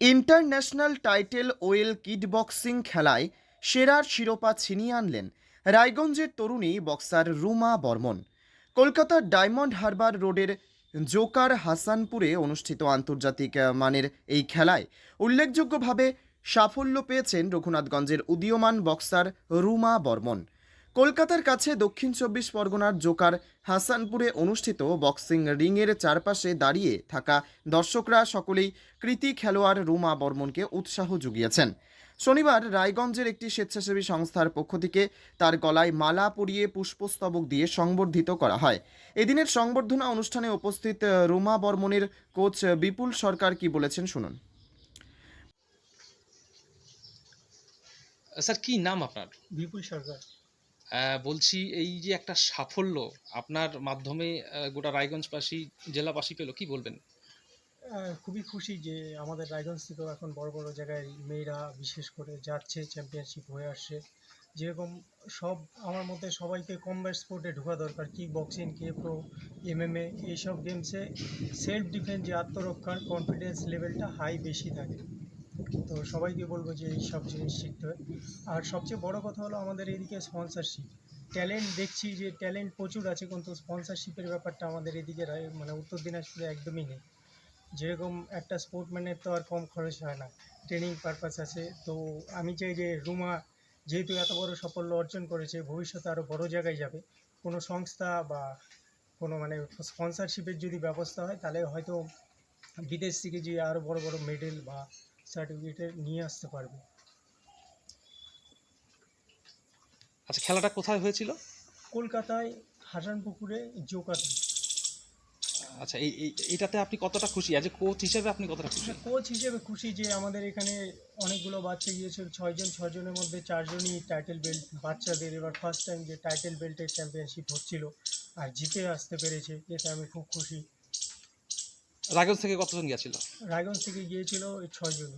International title well কিডবক্সিং খেলায় সেরার শিরোপা ছিনিয়ে আনলেন রায়গঞ্জের তরুণী বক্সার রুমা বর্মন। কলকাতার ডায়মন্ড হারবার রোডের জোকার হাসানপুরে অনুষ্ঠিত আন্তর্জাতিক মানের এই খেলায় উল্লেখযোগ্যভাবে সাফল্য পেয়েছেন রঘুনাথগঞ্জের উদীয়মান বক্সার রুমা বর্মন। কলকাতার কাছে দক্ষিণ চব্বিশ পরগনার জোকার হাসানপুরে অনুষ্ঠিত বক্সিং রিংয়ের চারপাশে দাঁড়িয়ে থাকা দর্শকরা সকলেই কৃতি খেলোয়াড় রুমা বর্মনকে উৎসাহ জুগিয়েছেন শনিবার রায়গঞ্জের একটি স্বেচ্ছাসেবী সংস্থার পক্ষ থেকে তার গলায় মালা পরিয়ে পুষ্পস্তবক দিয়ে সংবর্ধিত করা হয়। এদিনের সংবর্ধনা অনুষ্ঠানে উপস্থিত রুমা বর্মনের কোচ বিপুল সরকার কি বলেছেন শুনুন। স্যার কি নাম আপনার? বিপুল সরকার। বলছি এই যে একটা সাফল্য আপনার মাধ্যমে গোটা রায়গঞ্জবাসী, জেলাবাসী পেল, কি বলবেন? খুবই খুশি যে আমাদের রায়গঞ্জ থেকেও এখন বড় বড় জায়গায় মেয়েরা বিশেষ করে যাচ্ছে চ্যাম্পিয়নশিপ হয়ে আসছে। যেরকম সব, আমার মতে সবাইকে কমব্যাট স্পোর্টে ঢোকা দরকার কিক বক্সিং কে প্রো এমএমএ এইসব গেমসে সেলফ ডিফেন্স যে আত্মরক্ষার কনফিডেন্স লেভেলটা হাই বেশি থাকে। তো সবাইকে বলব যে এই সব জিনিস শিখতে হয়। আর সবচেয়ে বড় কথা হলো আমাদের এদিকে স্পন্সরশিপ ট্যালেন্ট দেখছি যে ট্যালেন্ট প্রচুর আছে, কিন্তু স্পন্সরশিপের ব্যাপারটা আমাদের এদিকে মানে উত্তর দিনাজপুরে একদমই নেই। যেরকম একটা স্পোর্টম্যানের তো আর কম খরচ হয় না ট্রেনিং পারপাস আছে। তো আমি চাই যে রুমা যেহেতু এত বড় সাফল্য অর্জন করেছে, ভবিষ্যতে আরও বড় জায়গায় যাবে। কোনো সংস্থা বা কোনো মানে স্পন্সরশিপের যদি ব্যবস্থা হয়, তাহলে হয়তো বিদেশ থেকে যে আরও বড় বড় মেডেল বা সার্টিফিকেট নিয়ে আসতে পারবে। আচ্ছা খেলাটা কোথায় হয়েছিল? কলকাতায় হাসানপুকুরে জোকাতে আচ্ছা এই এই- এইটাতে আপনি কতটা খুশি? অ্যাজ এ কোচ হিসেবে আপনি কতটা খুশি? কোচ হিসেবে খুশি যে আমাদের এখানে অনেকগুলো বাচ্চা গিয়েছে ছয়জন ছজনের মধ্যে চারজনই টাইটেল বেল্ট বাচ্চাদের এবার ফার্স্ট টাইম যে টাইটেল বেল্টের চ্যাম্পিয়নশিপ হচ্ছিল আর জিতে আসতে পেরেছে এতে আমি খুব খুশি। রায়গঞ্জ থেকে কতজন গিয়েছিল? রায়গঞ্জ থেকে গিয়েছিল ওই ছয়জন।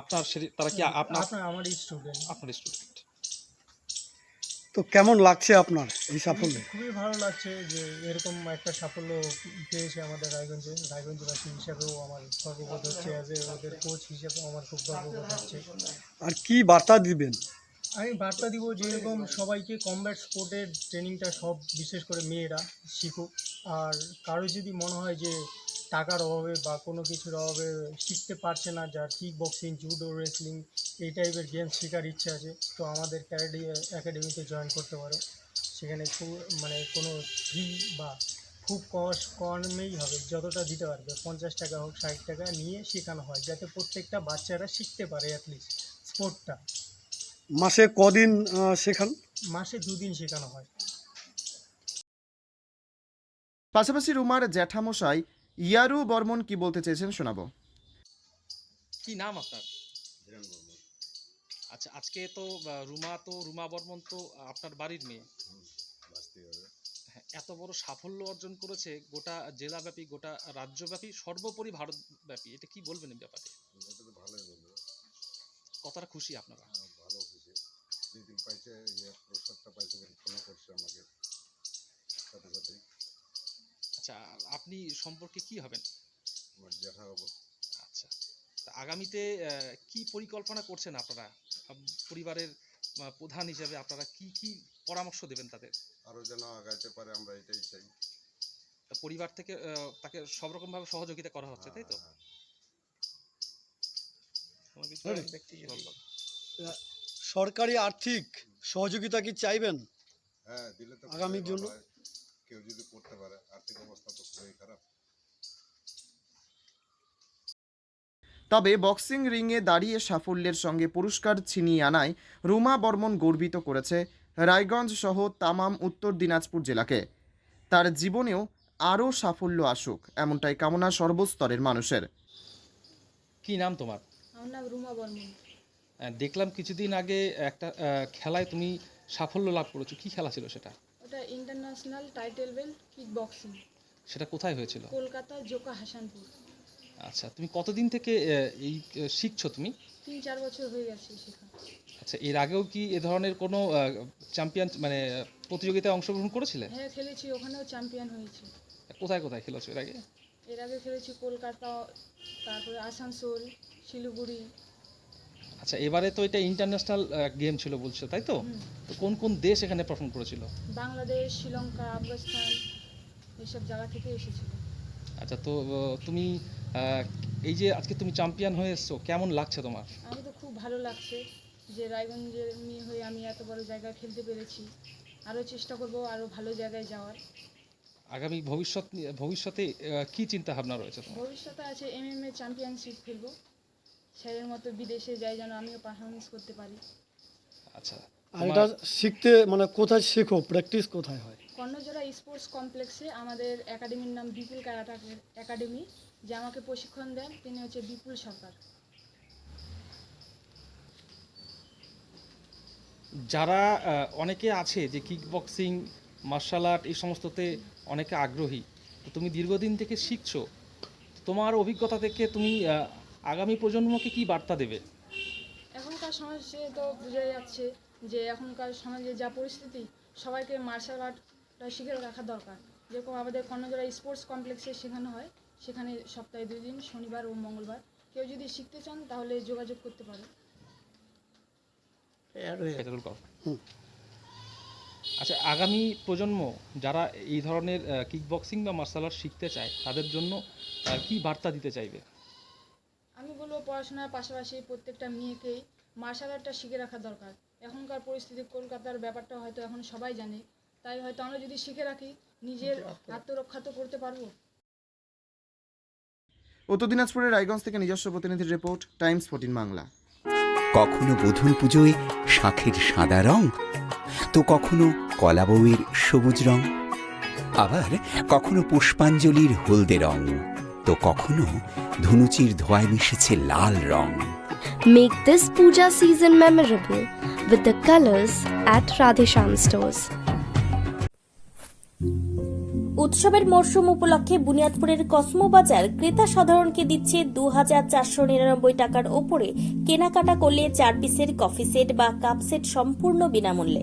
আপনার তারা কি আপনার আপনার আমার স্টুডেন্ট আপনার স্টুডেন্ট তো কেমন লাগছে আপনার এই সাফল্য? খুবই ভালো লাগছে যে এরকম একটা সাফল্য পেয়েছে আমাদের রায়গঞ্জে। রায়গঞ্জবাসী হিসাবেও আমার গর্ববোধ হচ্ছে অ্যাজ এ ওদের কোচ হিসেবেও আমার খুব গর্ববোধ হচ্ছে। আর কি বার্তা দিবেন? আমি বার্তা দিব যেরকম সবাইকে কমব্যাট স্পোর্টের ট্রেনিংটা সব বিশেষ করে মেয়েরা শিখুক। আর কারও যদি মনে হয় যে টাকার অভাবে বা কোনো কিছুর অভাবে শিখতে পারছে না যার কিক বক্সিং জুডো রেসলিং এই টাইপের গেমস শেখার ইচ্ছা আছে তো আমাদের ক্যারাডি একাডেমিতে জয়েন করতে পারো। সেখানে খুব মানে কোনো ফি বা খুব কস্ট কমেই হবে যতটা দিতে পারবে। পঞ্চাশ টাকা হোক ষাট টাকা নিয়ে শেখানো হয় যাতে প্রত্যেকটা বাচ্চারা শিখতে পারে অ্যাটলিস্ট স্পোর্টটা মাসে কদিন শেখান? মাসে দুদিন শেখানো হয়। পাশাপাশি রুমার জ্যাঠামশাই ইয়ারু বর্মন কি বলতে চেয়েছেন শোনাবো। কি নাম আপনার? আচ্ছা আজকে তো রুমা তো রুমা বর্মন তো আপনার বাড়ির মেয়ে। হ্যাঁ এত বড় সাফল্য অর্জন করেছে গোটা জেলাব্যাপী গোটা রাজ্যব্যাপী সর্বোপরি ভারতব্যাপী। এটা কি বলবেন এই ব্যাপারে? কতটা খুশি আপনারা? হ্যাঁ, ভালো খুশি। পাইছে ইয়ে পাইছে ফোন করছে আমাকে। আচ্ছা আপনি সম্পর্কে কি হবেন জ্যাঠা হব আচ্ছা তা আগামীতে আহ, কি পরিকল্পনা করছেন আপনারা? পরিবারের আহ, প্রধান হিসেবে আপনারা কি কি পরামর্শ দেবেন তাদের? আরও যেন আগাইতে পারে আমরা এটাই চাই। পরিবার থেকে আহ, তাকে সব রকম ভাবে সহযোগিতা করা হচ্ছে তাই তো? হ্যাঁ, Ready? বলল। সরকারি আর্থিক সহযোগিতা কি চাইবেন? হ্যাঁ দিলে তো আগামীর জন্য? কেউ যদি করতে পারে আর্থিক অবস্থা তো খুবই খারাপ। তবে বক্সিং রিংয়ে দাঁড়িয়ে সাফল্যের সঙ্গে পুরস্কার ছিনিয়ে আনায় রুমা বর্মন গর্বিত করেছে রায়গঞ্জ সহ তামাম উত্তর দিনাজপুর জেলাকে। তার জীবনেও আরও সাফল্য আসুক এমনটাই কামনা সর্বস্তরের মানুষের। কি নাম তোমার? আমার নাম রুমা বর্মন। দেখলাম কিছুদিন আগে একটা আহ, খেলায় তুমি সাফল্য লাভ করেছ। কি খেলা ছিল সেটা? ওটা international title belt kick boxing সেটা কোথায় হয়েছিল? কলকাতা জোকা হাসানপুর। আচ্ছা তুমি কতদিন থেকে এই শিখছো তুমি? তিন চার বছর হয়ে গেছে শেখা। আচ্ছা এর আগেও কি এ ধরনের কোনো চ্যাম্পিয়ন মানে প্রতিযোগিতায় অংশগ্রহণ করেছিলে? হ্যাঁ খেলেছি ওখানেও চ্যাম্পিয়ন হয়েছি। কোথায় কোথায় খেলেছো এর আগে? এর আগে খেলেছি কলকাতা তারপরে আসানসোল শিলিগুড়ি আচ্ছা এবারে তো এটা ইন্টারন্যাশনাল গেম ছিল বলছো তাই তো? তো কোন কোন দেশ এখানে পারফর্ম করেছিল? বাংলাদেশ শ্রীলঙ্কা আফগানিস্তান এইসব জায়গা থেকে এসেছিল। আচ্ছা তো তুমি এই যে আজকে তুমি চ্যাম্পিয়ন হয়ে এসছো কেমন লাগছে তোমার? আমি তো খুব ভালো লাগছে যে রায়গঞ্জের মেয়ে হয়ে আমি এত বড় জায়গায় খেলতে পেরেছি। আরও চেষ্টা করব আরও ভালো জায়গায় যাওয়ার। আগামী ভবিষ্যৎ ভবিষ্যতে কি চিন্তা ভাবনা রয়েছে তোমার? ভবিষ্যতে আছে এমএমএ চ্যাম্পিয়নশিপ খেলব। স্যারের মতো বিদেশে যাই যেন আমিও পারফরমেন্স করতে পারি। আচ্ছা আর এটা শিখতে মানে কোথায় শেখো? প্র্যাকটিস কোথায় হয়? কর্ণজোড়া স্পোর্টস কমপ্লেক্সে আমাদের একাডেমির নাম বিপুল ক্যারাটা একাডেমি যে আমাকে প্রশিক্ষণ দেন তিনি হচ্ছে বিপুল সরকার। যারা অনেকে আছে যে কিক বক্সিং মার্শাল আর্ট এই সমস্ততে অনেকে আগ্রহী তো তুমি দীর্ঘদিন থেকে শিখছো তোমার অভিজ্ঞতা থেকে তুমি আগামী প্রজন্মকে কি বার্তা দেবে? এখনকার সমাজে তো বোঝা যাচ্ছে যে এখনকার সমাজে যা পরিস্থিতি সবাইকে মার্শাল আর্টটা শিখে রাখা দরকার। যেরকম আমাদের কর্ণজোড়া স্পোর্টস কমপ্লেক্সে শেখানো হয় সেখানে সপ্তাহে দুই দিন শনিবার ও মঙ্গলবার। কেউ যদি শিখতে চান তাহলে যোগাযোগ করতে পারে আচ্ছা আগামী প্রজন্ম যারা এই ধরনের কিক বক্সিং বা মার্শাল আর্ট শিখতে চায় তাদের জন্য কি বার্তা দিতে চাইবে? আমি বলব পড়াশোনার পাশাপাশি প্রত্যেকটা মেয়েকেই মার্শাল আর্টটা শিখে রাখা দরকার। এখনকার পরিস্থিতি কলকাতার ব্যাপারটা হয়তো এখন সবাই জানে। তাই হয়তো আমরা যদি শিখে রাখি নিজের আত্মরক্ষা তো করতে পারব। উত্তর দিনাজপুরের রায়গঞ্জ থেকে নিজস্ব প্রতিনিধির রিপোর্ট টাইমস ফোর্টিন বাংলা। কখনো বধূর পুজোয় শাঁখের সাদা রং? তো কখনো কলা বউয়ের সবুজ রং? আবার কখনো পুষ্পাঞ্জলির হলদে রং? তো কখনো ধুনুচির ধোয়ায় মিশেছে লাল রং Make this puja season memorable with the colors at Radhesham stores. উৎসবের মরশুম উপলক্ষে বুনিয়াদপুরের কসমো বাজার ক্রেতা সাধারণকে দিচ্ছে দু হাজার চারশো নিরানব্বই টাকার ওপরে কেনাকাটা করলে চার পিসের কফি সেট বা কাপ সেট সম্পূর্ণ বিনামূল্যে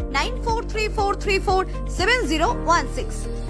9434347016.